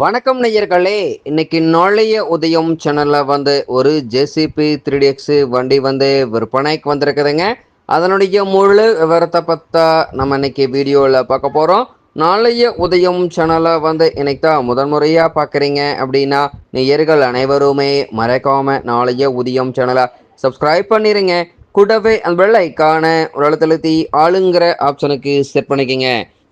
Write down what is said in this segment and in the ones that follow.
வணக்கம் நேயர்களே. இன்னைக்கு நாளைய உதயம் சேனலில் வந்து ஒரு ஜேசிபி த்ரீ எக்ஸு வண்டி வந்து விற்பனைக்கு வந்திருக்குதுங்க. அதனுடைய முழு விவரத்தை பற்றா நம்ம இன்னைக்கு வீடியோவில் பார்க்க போகிறோம் நாளைய உதயம் சேனலை வந்து இன்னைக்கு தான் முதன்முறையாக பார்க்குறீங்க அப்படின்னா நேயர்கள் அனைவருமே மறக்காமல் நாளைய உதயம் சேனலை சப்ஸ்கிரைப் பண்ணிடுங்க கூடவே அந்த வெள்ளைக்கான ஐக்கான ஒரு அழுத்தழுத்தி ஆளுங்கிற ஆப்ஷனுக்கு செட் பண்ணிக்கோங்க.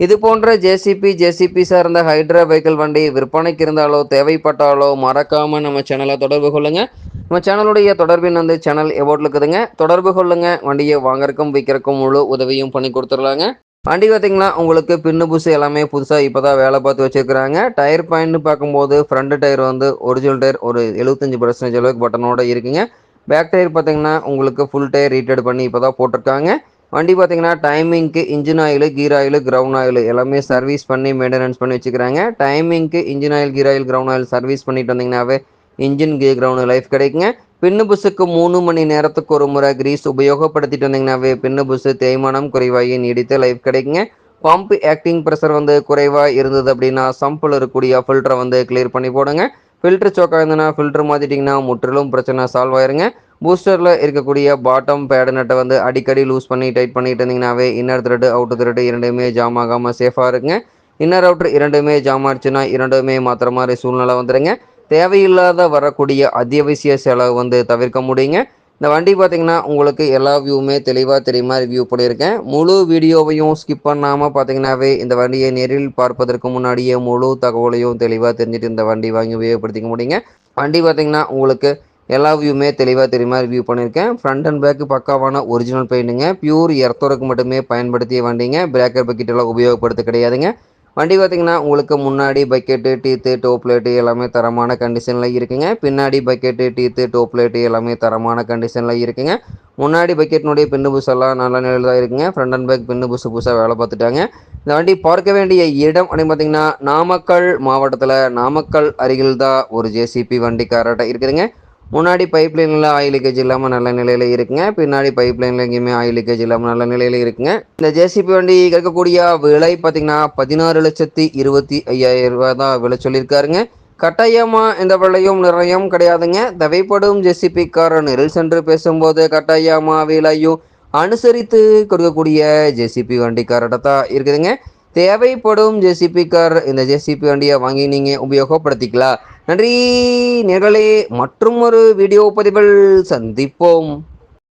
இது போன்ற ஜேசிபி ஜேசிபி சார்ந்த ஹைட்ரா வெஹிக்கிள் வண்டி விற்பனைக்கு இருந்தாலோ தேவைப்பட்டாலோ மறக்காமல் நம்ம சேனலை தொடர்பு கொள்ளுங்க. நம்ம சேனலுடைய தொடர்பின் வந்து சேனல் எவோட்ல இருக்குதுங்க. தொடர்பு கொள்ளுங்க. வண்டியை வாங்கறக்கும் விற்கிறக்கும் முழு உதவியும் பண்ணி கொடுத்துடலாங்க. வண்டி பார்த்தீங்கன்னா உங்களுக்கு பின்னு புசு எல்லாமே புதுசாக இப்போ தான் வேலை பார்த்து வச்சுருக்கிறாங்க. டயர் பாயிண்ட்னு பார்க்கும்போது ஃப்ரண்ட் டயர் வந்து ஒரிஜினல் டயர் ஒரு எழுபத்தஞ்சு பர்சன்டேஜ் அளவுக்கு பட்டனோட இருக்குங்க. பேக் டயர் பார்த்தீங்கன்னா உங்களுக்கு ஃபுல் டயர் ரீட்டட் பண்ணி இப்போ தான் போட்டிருக்காங்க. வண்டி பார்த்தீங்கன்னா டைமிங்க்கு engine oil gear oil ground oil எல்லாமே சர்வீஸ் பண்ணி மெயின்டெனன்ஸ் பண்ணி வச்சுக்கிறாங்க. டைமிங்க்கு engine oil gear oil ground oil service பண்ணிட்டு வந்தீங்கன்னாவே இன்ஜின் கீர் கிரவுண்ட் லைஃப் கிடைக்குங்க. பின்னு புஸுக்கு மூணு மணி நேரத்துக்கு ஒரு முறை கிரீஸ் உபயோகப்படுத்திட்டு வந்தீங்கன்னாவே பின்னு புஸ் தேய்மானம் குறைவாகி நீடித்த லைஃப் கிடைக்குங்க. பம்ப் ஆக்டிங் ப்ரெஷர் வந்து குறைவாக இருந்தது அப்படின்னா சம்பில் இருக்கக்கூடிய ஃபில்டரை வந்து கிளியர் பண்ணி போடுங்க. ஃபில்டர் சோக்காக இருந்ததுன்னா ஃபில்டர் மாற்றிட்டிங்கன்னா முற்றிலும் பிரச்சனை சால்வ் ஆயிருங்க. பூஸ்டரில் இருக்கக்கூடிய பாட்டம் பேடு நட்டை வந்து அடிக்கடி லூஸ் பண்ணி டைட் பண்ணிட்டு இருந்தீங்கன்னாவே இன்னர் த்ரெட்டு அவுட்டர் த்ரெட்டு இரண்டுமே ஜாம் ஆகாமல் சேஃபாக இருக்குங்க இன்னர் அவுட்டர் இரண்டுமே ஜாம் ஆச்சுன்னா இரண்டுமே மாத்திர மாதிரி சூழ்நிலை வந்துடுங்க தேவையில்லாத வரக்கூடிய அத்தியாவசிய செலவு வந்து தவிர்க்க முடியுங்க. இந்த வண்டி பார்த்தீங்கன்னா உங்களுக்கு எல்லா வியூவுமே தெளிவாக தெரியுமா ரிவ்யூ பண்ணியிருக்கேன் முழு வீடியோவையும் ஸ்கிப் பண்ணாமல் பார்த்தீங்கன்னாவே இந்த வண்டியை நேரில் பார்ப்பதற்கு முன்னாடியே முழு தகவலையும் தெளிவாக தெரிஞ்சுட்டு இந்த வண்டி வாங்கி உபயோகப்படுத்திக்க முடியுங்க. வண்டி பார்த்தீங்கன்னா உங்களுக்கு எல்லா வியூமே தெளிவாக தெரியுமா? ரிவ்யூ பண்ணியிருக்கேன். ஃப்ரண்ட் அண்ட் பேக்கு பக்காவான ஒரிஜினல் பெயிண்ட்டுங்க பியூர் எர்த்தோருக்கு மட்டுமே பயன்படுத்திய வண்டிங்க. பிரேக்கர் பக்கெட் எல்லாம் உபயோகப்படுத்த கிடையாதுங்க. வண்டி பார்த்திங்கன்னா உங்களுக்கு முன்னாடி பக்கெட்டு டீத்து டோப்லேட்டு எல்லாமே தரமான கண்டிஷனில் இருக்குங்க. பின்னாடி பக்கெட்டு டீத்து டோப்லேட்டு எல்லாமே தரமான கண்டிஷனில் இருக்குங்க. முன்னாடி பக்கெட்னுடைய பின்னு புஷெல்லாம் நல்ல நிலையில் தான் இருக்குங்க. ஃப்ரண்ட் அண்ட் பேக் பின்னு புஷு புதுசாக வேலை பார்த்துட்டாங்க. இந்த வண்டி பார்க்க வேண்டிய இடம் அப்படின்னு பார்த்தீங்கன்னா நாமக்கல் மாவட்டத்தில் நாமக்கல் அருகில் தான் ஒரு ஜேசிபி வண்டி காராட்ட இருக்குதுங்க. முன்னாடி பைப் லைனில் ஆயில் லீக்கேஜ் இல்லாமல் நல்ல நிலையில் இருக்குங்க. பின்னாடி பைப் லைனில் எங்கேயுமே ஆயில் லீக்கேஜ் இல்லாமல் நல்ல நிலையில் இருக்குங்க. இந்த ஜேசிபி வண்டி கேட்கக்கூடிய விலை பார்த்தீங்கன்னா பதினாறு லட்சத்தி இருபத்தி ஐயாயிரம் ரூபாய் தான் விலை சொல்லியிருக்காருங்க. கட்டாயமாக இந்த விலையும் நிறையும் கிடையாதுங்க. தேவைப்படும் ஜெசிபி கார் நெரில் சென்று பேசும்போது கட்டாயமாக விலையும் அனுசரித்து கொடுக்கக்கூடிய ஜேசிபி வண்டிக்காரட தான் இருக்குதுங்க. தேவைப்படும் ஜேசிபி கார் இந்த ஜேசிபி வண்டியை வாங்கி நீங்கள் உபயோகப்படுத்திக்கலாம். நன்றி நேர்களே மற்றும் ஒரு வீடியோ பதிவில் சந்திப்போம்.